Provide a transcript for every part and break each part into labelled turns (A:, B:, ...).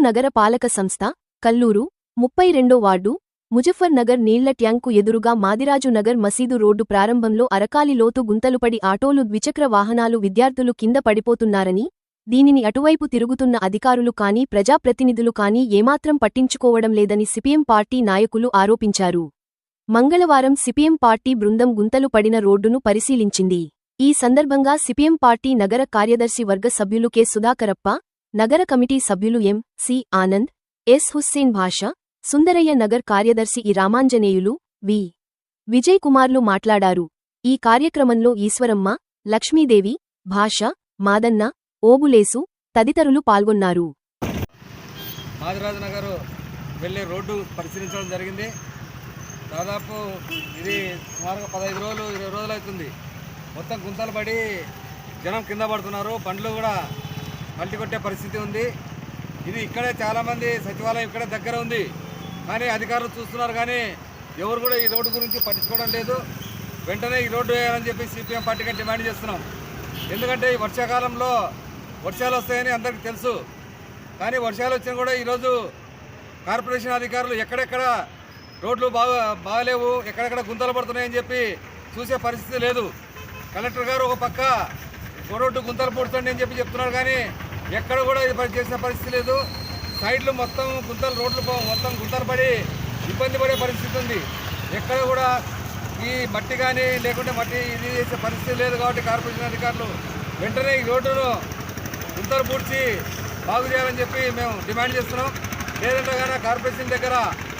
A: నగర పాలక సంస్థ కల్లూరు ముప్పై రెండో వార్డు ముజఫర్నగర్ నీళ్ళ ట్యాంకు ఎదురుగా మాదిరాజు నగర్ మసీదు రోడ్డు ప్రారంభంలో అరకాలి లోతు గుంతలుపడి ఆటోలు ద్విచక్ర వాహనాలు విద్యార్థులు కింద పడిపోతున్నారని దీనిని అటువైపు తిరుగుతున్న అధికారులు కానీ ప్రజాప్రతినిధులు కానీ ఏమాత్రం పట్టించుకోవడం లేదని సిపిఎం పార్టీ నాయకులు ఆరోపించారు. మంగళవారం సిపిఎం పార్టీ బృందం గుంతలు పడిన రోడ్డును పరిశీలించింది. ఈ సందర్భంగా సిపిఎం పార్టీ నగర కార్యదర్శి వర్గ సభ్యులు కె. సుధాకరప్ప నగర కమిటీ సభ్యులు M. C. Anand S. Hussain Basha Sundarayya Nagar కార్యదర్శి ఈ రామాంజనేయులు వి. విజయ్ కుమార్లు మాట్లాడారు. ఈ కార్యక్రమంలో ఈశ్వరమ్మ లక్ష్మీదేవి భాష మాదన్న ఓబులేసు తదితరులు పాల్గొన్నారు.
B: మాదిరాజు వెళ్ళే రోడ్డు పరిశీలించడం జరిగింది. దాదాపు ఇది సుమారుగా పదహైదు రోజులు ఇరవై రోజులు అవుతుంది. మొత్తం గుంతలు పడి జనం కింద పడుతున్నారు. బండ్లు కూడా పల్టికొట్టే పరిస్థితి ఉంది. ఇది ఇక్కడే చాలామంది సచివాలయం ఇక్కడే దగ్గర ఉంది. కానీ అధికారులు చూస్తున్నారు కానీ ఎవరు కూడా ఈ రోడ్డు గురించి పట్టించుకోవడం లేదు. వెంటనే ఈ రోడ్డు వేయాలని చెప్పి సిపిఎం పార్టీగా డిమాండ్ చేస్తున్నాం. ఎందుకంటే ఈ వర్షాకాలంలో వర్షాలు వస్తాయని అందరికీ తెలుసు. కానీ వర్షాలు వచ్చినా కూడా ఈరోజు కార్పొరేషన్ అధికారులు ఎక్కడెక్కడ రోడ్లు బాగా బాగలేవు ఎక్కడెక్కడ గుంతలు పడుతున్నాయని చెప్పి చూసే పరిస్థితి లేదు. కలెక్టర్ గారు ఒక పక్క రోడ్డు గుంతలు పూడుతుంది అని చెప్పి చెప్తున్నారు కానీ ఎక్కడ కూడా ఇది పని చేసిన పరిస్థితి లేదు. సైడ్లు మొత్తం గుంతలు రోడ్లు పో- మొత్తం గుంతలు పడి ఇబ్బంది పడే పరిస్థితి ఉంది. ఎక్కడ కూడా ఈ మట్టి కానీ లేకుంటే మట్టి ఇది చేసే పరిస్థితి లేదు కాబట్టి కార్పొరేషన్ అధికారులు వెంటనే ఈ రోడ్డును గుంతలు పూడ్చి బాగు చేయాలని చెప్పి మేము డిమాండ్ చేస్తున్నాం. లేదంటే కానీ కార్పొరేషన్ దగ్గర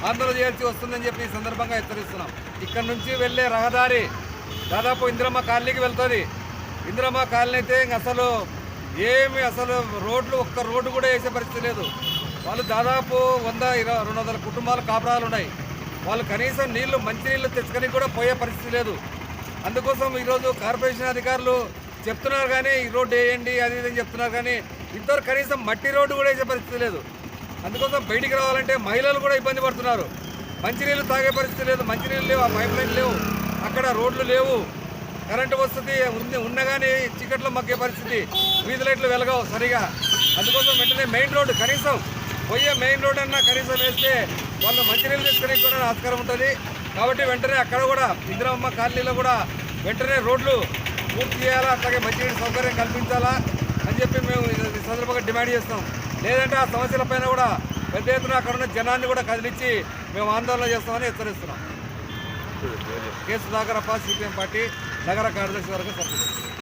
B: ఆందోళన చేయాల్సి వస్తుందని చెప్పి ఈ సందర్భంగా హెచ్చరిస్తున్నాం. ఇక్కడ నుంచి వెళ్ళే రహదారి దాదాపు ఇందిరమ్మ కాలనీకి వెళ్తుంది. ఇందిరమ్మ కాలనీ అయితే ఇంక అసలు ఏమి అసలు రోడ్లు ఒక్క రోడ్డు కూడా వేసే పరిస్థితి లేదు. వాళ్ళు దాదాపు వంద ఇరవై రెండు వందల కుటుంబాలు కాపురాలు ఉన్నాయి. వాళ్ళు కనీసం నీళ్ళు మంచినీళ్ళు తెచ్చుకొని కూడా పోయే పరిస్థితి లేదు. అందుకోసం ఈరోజు కార్పొరేషన్ అధికారులు చెప్తున్నారు కానీ ఈ రోడ్డు వేయండి అది ఇది అని చెప్తున్నారు కానీ ఇంతవరకు కనీసం మట్టి రోడ్డు కూడా వేసే పరిస్థితి లేదు. అందుకోసం బయటికి రావాలంటే మహిళలు కూడా ఇబ్బంది పడుతున్నారు. మంచినీళ్ళు తాగే పరిస్థితి లేదు మంచినీళ్ళు లేవు ఆ పైప్ లైన్ లేవు అక్కడ రోడ్లు లేవు. కరెంటు వసతి ఉంది ఉన్నగానే చీకట్లో మగ్గే పరిస్థితి. వీధి లైట్లు వెలగవు సరిగా. అందుకోసం వెంటనే మెయిన్ రోడ్డు కనీసం పోయే మెయిన్ రోడ్ అన్నా కనీసం వేస్తే వాళ్ళు మంచినీళ్ళు తీసుకునే కూడా ఆస్కారం ఉంటుంది. కాబట్టి వెంటనే అక్కడ కూడా ఇందిరమ్మ కాలనీలో కూడా వెంటనే రోడ్లు పూర్తి చేయాలా అట్లాగే మంచినీటి సౌకర్యం కల్పించాలా అని చెప్పి మేము ఈ సందర్భంగా డిమాండ్ చేస్తాం. లేదంటే ఆ సమస్యల పైన కూడా పెద్ద ఎత్తున అక్కడ ఉన్న జనాన్ని కూడా కదిలించి మేము ఆందోళన చేస్తామని హెచ్చరిస్తున్నాం. K Sudhakarappa CPM party. నగర కార్యదర్శి వరకు సభ్యులు.